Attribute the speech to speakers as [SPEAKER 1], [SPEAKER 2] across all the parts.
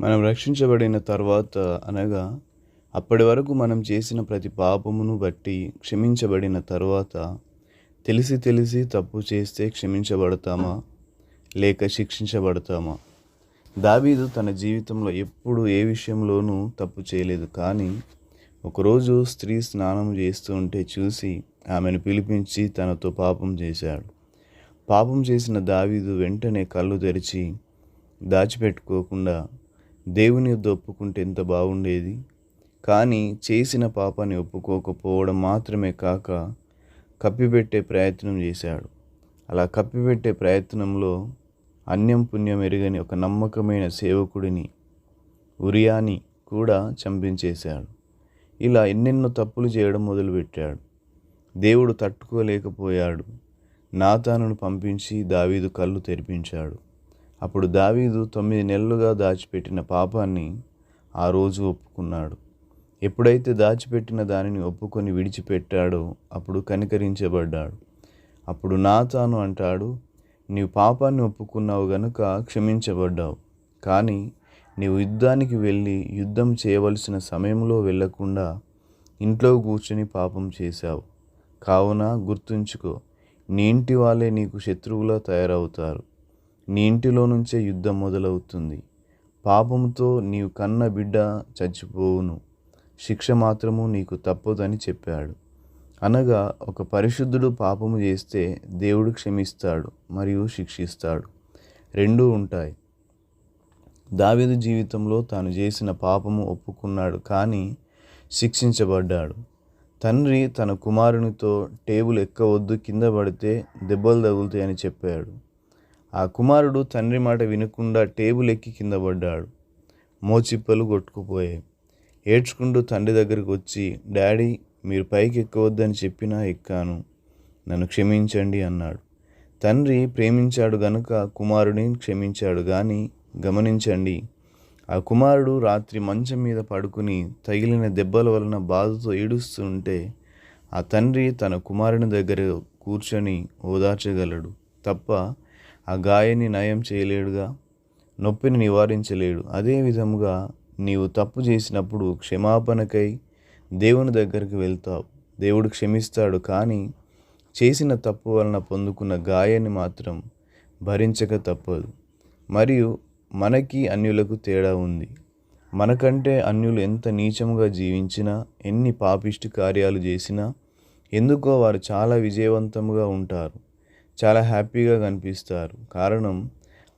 [SPEAKER 1] మనం రక్షించబడిన తర్వాత అనగా అప్పటి వరకు మనం చేసిన ప్రతి పాపమును బట్టి క్షమించబడిన తర్వాత తెలిసి తెలిసి తప్పు చేస్తే క్షమించబడతామా? లేక శిక్షించబడతామా? దావీదు తన జీవితంలో ఎప్పుడు ఏ విషయంలోనూ తప్పు చేయలేదు. కానీ ఒకరోజు స్త్రీ స్నానం చేస్తూ ఉంటే చూసి ఆమెను పిలిపించి తనతో పాపం చేశాడు. పాపం చేసిన దావీదు వెంటనే కళ్ళు తెరిచి దాచిపెట్టుకోకుండా దేవుని యొద్ద ఒప్పుకుంటే ఎంత బాగుండేది? కానీ చేసిన పాపాన్ని ఒప్పుకోకపోవడం మాత్రమే కాక కప్పిపెట్టే ప్రయత్నం చేశాడు. అలా కప్పిపెట్టే ప్రయత్నంలో అన్యం పుణ్యం ఎరుగని ఒక నమ్మకమైన సేవకుడిని ఉరియాని కూడా చంపించేశాడు. ఇలా ఎన్నెన్నో తప్పులు చేయడం మొదలుపెట్టాడు. దేవుడు తట్టుకోలేకపోయాడు. నాతానును పంపించి దావీదు కళ్ళు తెరిపించాడు. అప్పుడు దావీదు తొమ్మిది నెలలుగా దాచిపెట్టిన పాపాన్ని ఆ రోజు ఒప్పుకున్నాడు. ఎప్పుడైతే దాచిపెట్టిన దానిని ఒప్పుకొని విడిచిపెట్టాడో అప్పుడు కనికరించబడ్డాడు. అప్పుడు నాతాను అంటాడు నీవు పాపాన్ని ఒప్పుకున్నావు గనుక క్షమించబడ్డావు. కానీ నీవు యుద్ధానికి వెళ్ళి యుద్ధం చేయవలసిన సమయంలో వెళ్ళకుండా ఇంట్లో కూర్చొని పాపం చేశావు. కావున గుర్తుంచుకో నీ ఇంటి వాళ్ళే నీకు శత్రువులా తయారవుతారు. నీ ఇంటిలో నుంచే యుద్ధం మొదలవుతుంది. పాపంతో నీవు కన్న బిడ్డ చచ్చిపోవును. శిక్ష మాత్రము నీకు తప్పదని చెప్పాడు. అనగా ఒక పరిశుద్ధుడు పాపము చేస్తే దేవుడు క్షమిస్తాడు మరియు శిక్షిస్తాడు. రెండూ ఉంటాయి. దావీదు జీవితంలో తాను చేసిన పాపము ఒప్పుకున్నాడు కానీ శిక్షించబడ్డాడు. తండ్రి తన కుమారునితో టేబుల్ ఎక్కవద్దు కింద పడితే దెబ్బలు తగులుతాయని చెప్పాడు. ఆ కుమారుడు తండ్రి మాట వినకుండా టేబుల్ ఎక్కి కింద పడ్డాడు. మోచిప్పలు కొట్టుకుపోయాయి. ఏడ్చుకుంటూ తండ్రి దగ్గరికి వచ్చి డాడీ మీరు పైకి ఎక్కవద్దని చెప్పినా ఎక్కాను. నన్ను క్షమించండి అన్నాడు. తండ్రి ప్రేమించాడు గనుక కుమారుడిని క్షమించాడు. కానీ గమనించండి ఆ కుమారుడు రాత్రి మంచం మీద పడుకుని తగిలిన దెబ్బల వలన బాధతో ఏడుస్తుంటే ఆ తండ్రి తన కుమారుని దగ్గర కూర్చొని ఓదార్చగలడు. తప్ప ఆ గాయాన్ని నయం చేయలేడుగా నొప్పిని నివారించలేడు. అదే విధముగా నీవు తప్పు చేసినప్పుడు క్షమాపణకై దేవుని దగ్గరికి వెళ్తావు. దేవుడు క్షమిస్తాడు కానీ చేసిన తప్పు వలన పొందుకున్న గాయాన్ని మాత్రం భరించక తప్పదు. మరియు మనకి అన్యులకు తేడా ఉంది. మనకంటే అన్యులు ఎంత నీచముగా జీవించినా ఎన్ని పాపిష్టి కార్యాలు చేసినా ఎందుకో వారు చాలా విజయవంతంగా ఉంటారు. చాలా హ్యాపీగా కనిపిస్తారు. కారణం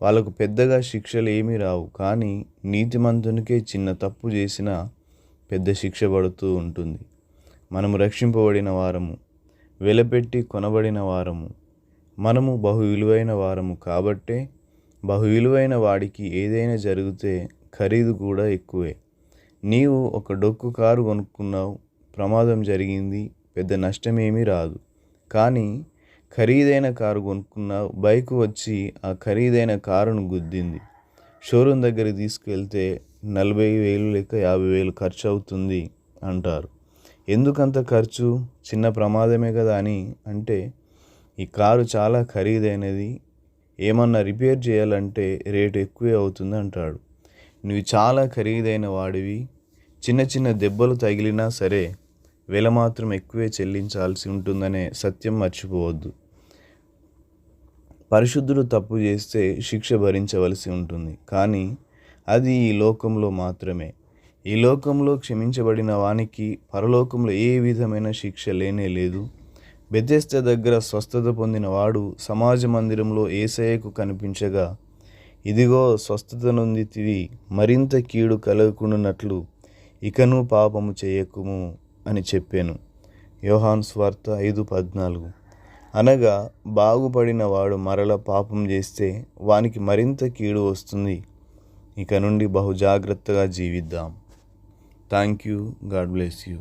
[SPEAKER 1] వాళ్ళకు పెద్దగా శిక్షలు ఏమీ రావు. కానీ నీతిమంతునికే చిన్న తప్పు చేసినా పెద్ద శిక్ష పడుతూ ఉంటుంది. మనము రక్షింపబడిన వారము వెలపెట్టి కొనబడిన వారము మనము బహు విలువైన వారము కాబట్టే బహు విలువైన వాడికి ఏదైనా జరిగితే ఖరీదు కూడా ఎక్కువే. నీవు ఒక డొక్కు కారు కొనుక్కున్నావు ప్రమాదం జరిగింది పెద్ద నష్టమేమీ రాదు. కానీ ఖరీదైన కారు కొనుక్కున్న బైక్ వచ్చి ఆ ఖరీదైన కారును గుద్దింది. షోరూమ్ దగ్గర తీసుకెళ్తే నలభై వేలు లేక యాభై వేలు ఖర్చు అవుతుంది అంటారు. ఎందుకంత ఖర్చు? చిన్న ప్రమాదమే కదా అని అంటే ఈ కారు చాలా ఖరీదైనది ఏమన్నా రిపేర్ చేయాలంటే రేటు ఎక్కువే అవుతుంది అంటాడు. నువ్వు చాలా ఖరీదైన వాడివి చిన్న చిన్న దెబ్బలు తగిలినా సరే వెల మాత్రం ఎక్కువే చెల్లించాల్సి ఉంటుందనే సత్యం మర్చిపోవద్దు. పరిశుద్ధుడు తప్పు చేస్తే శిక్ష భరించవలసి ఉంటుంది. కానీ అది ఈ లోకంలో మాత్రమే. ఈ లోకంలో క్షమించబడిన వానికి పరలోకంలో ఏ విధమైన శిక్ష లేనే లేదు. బెతెస్త దగ్గర స్వస్థత పొందిన వాడు సమాజ మందిరంలో ఏసయ్యకు కనిపించగా ఇదిగో స్వస్థత నొందితివి మరింత కీడు కలగకుండానట్లు ఇకను పాపము చేయకుము. అని చెప్పాను. యోహాన్ స్వార్త ఐదు పద్నాలుగు. అనగా బాగుపడిన వాడు మరల పాపం చేస్తే వానికి మరింత కీడు వస్తుంది. ఇక నుండి బహు జాగ్రత్తగా జీవిద్దాం. Thank you God bless you.